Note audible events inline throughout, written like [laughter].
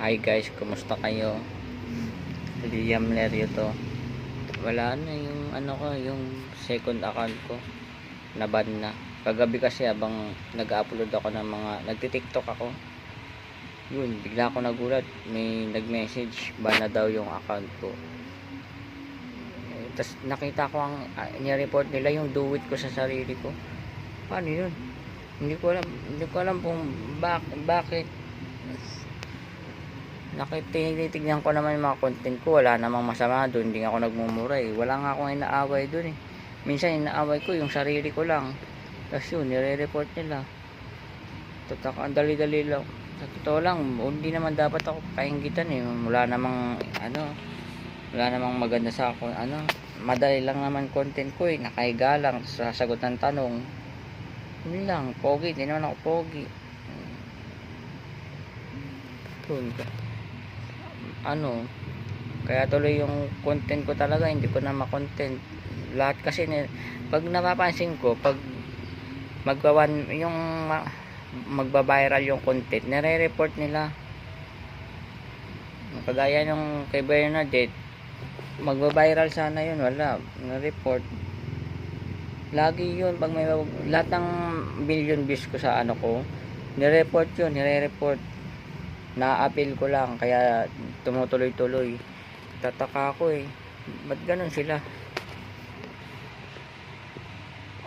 Hi guys, kumusta kayo? Liam Lerio to. Wala na yung ano ko, yung second account ko. Naban na. Kagabi kasi habang nag-upload ako ng mga, nagti-tiktok ako. Yun, bigla ako nagulat. May nag-message, ban na daw yung account ko. Eh, Tapos nakita ko ang, uh, report nila yung do it ko sa sarili ko. Paano yun? Hindi ko alam, hindi ko alam kung bak bakit. Nakitinitignan ko naman yung mga content ko, wala namang masama doon, hindi ako nagmumura eh. Wala nga akong inaaway doon eh. Minsan inaaway ko yung sarili ko lang. Tapos yun, nire-report nila. Tataka, ang dali-dali lang. Sa totoo lang, hindi naman dapat ako kaingitan eh. Wala namang, ano, wala namang maganda sa ako, ano, madali lang naman content ko eh. Nakahiga lang, sasagot ng tanong. Yun lang, pogi, hindi naman ako pogi. Yun ka. Ano, kaya tuloy yung content ko talaga, hindi ko na ma-content. Lahat kasi, ni- pag napapansin ko, pag magbawan, yung ma- magba-viral yung content, nire-report nila. Kagaya nung kay Bernadette, magba-viral sana yun, wala, na-report. Lagi yun, pag may, lahat ng billion views ko sa ano ko, nire-report yun, nire-report. Na-appeal ko lang, kaya tumutuloy-tuloy. Tataka ako eh. Ba't ganun sila?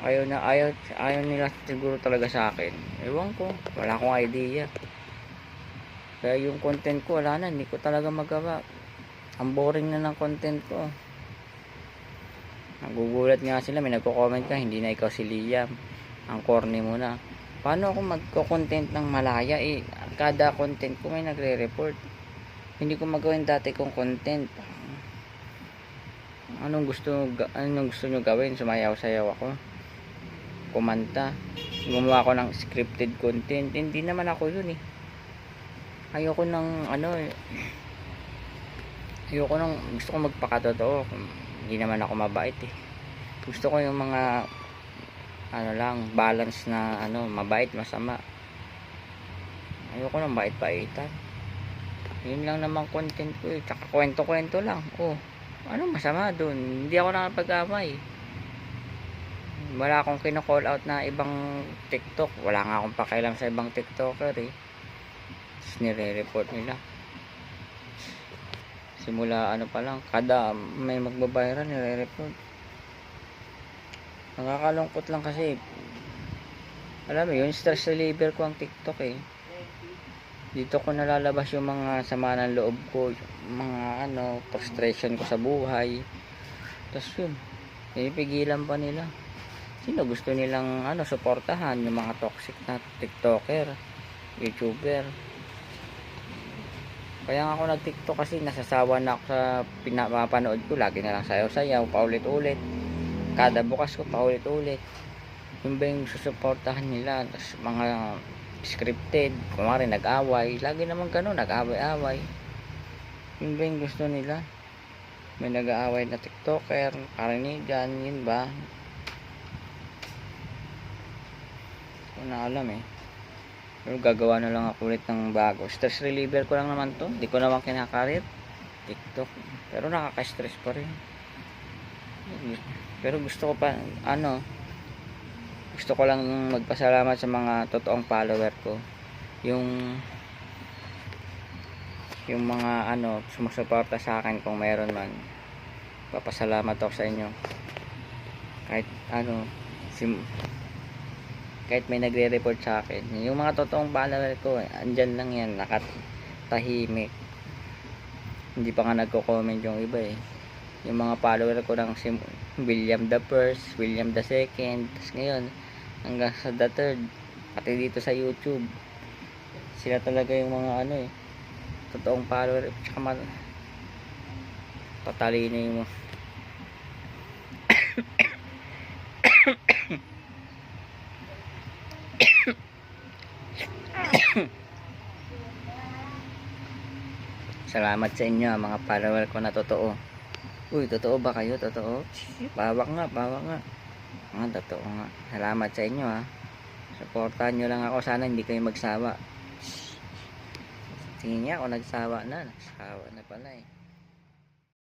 Ayaw na, ayaw, ayaw nila siguro talaga sa akin. Ewan ko, wala akong idea. Kaya yung content ko, wala na, hindi ko talaga magawa. Ang boring na ng content ko. Nagugulat nga sila, may nagko-comment ka, hindi na ikaw si Liam. Ang corny mo na. Paano ako magko-content ng malaya? Eh, kada content ko may nagre-report. Hindi ko magawin dati kong content. Anong gusto anong gusto nyo gawin? Sumayaw-sayaw ako. Kumanta. Gumawa ako ng scripted content. Hindi naman ako yun eh. Ayoko ng ano eh. Ayoko ng gusto ko magpakatotoo. Hindi naman ako mabait eh. Gusto ko yung mga ano lang, balance na ano, mabait, masama. Ayoko ng bait-baitan. Yun lang naman content ko eh. Tsaka kwento-kwento lang. Oh, ano masama doon? Hindi ako nakapag-amay. Wala akong kino-call out na ibang TikTok. Wala nga akong pakialam sa ibang TikToker eh. Tapos nire-report nila. Simula ano pa lang, kada may magbabayran, nire-report. Nakakalungkot lang kasi. Alam mo yun, stress reliever ko ang TikTok eh. Dito ko nalalabas yung mga sama ng loob ko, mga ano, frustration ko sa buhay. Tapos yun, pinipigilan pa nila. Sino gusto nilang ano, suportahan yung mga toxic na TikToker, YouTuber. Kaya nga ako nag-TikTok kasi nasasawa na ako sa pinapanood ko. Lagi na lang sayaw-sayaw, paulit-ulit. Kada bukas ko, paulit-ulit. Yung ba yung susuportahan nila. Tapos mga scripted, kumari nag-away. Lagi naman ganun, nag-away-away. Yun ba yung gusto nila? May nag-aaway na TikToker, karanigan, yun ba? Ko na alam eh. Pero gagawa na lang ako ulit ng bago. Stress reliever ko lang naman to. Hindi ko naman kinakarit. TikTok. Pero nakaka-stress pa rin. Pero gusto ko pa, ano, gusto ko lang magpasalamat sa mga totoong follower ko. Yung, yung mga, ano, sumusuporta sa akin kung meron man. Papasalamat ako sa inyo. Kahit, ano, sim, kahit may nagre-report sa akin. Yung mga totoong follower ko, andyan lang yan, nakatahimik. Hindi pa nga nagko-comment yung iba eh. Yung mga follower ko ng si William the First, William the Second, tapos ngayon, hanggang sa the third, pati dito sa YouTube. Sila talaga yung mga ano eh, totoong follower, tsaka ma patalino yung mga [coughs] Salamat sa inyo mga follower ko na totoo. Uy, totoo ba kayo? Totoo? Bawak nga, bawak nga. Ah, totoo nga. Salamat sa inyo ha. Supportahan nyo lang ako. Sana hindi kayo magsawa. Tingin niya ako nagsawa na. Nagsawa na pala eh.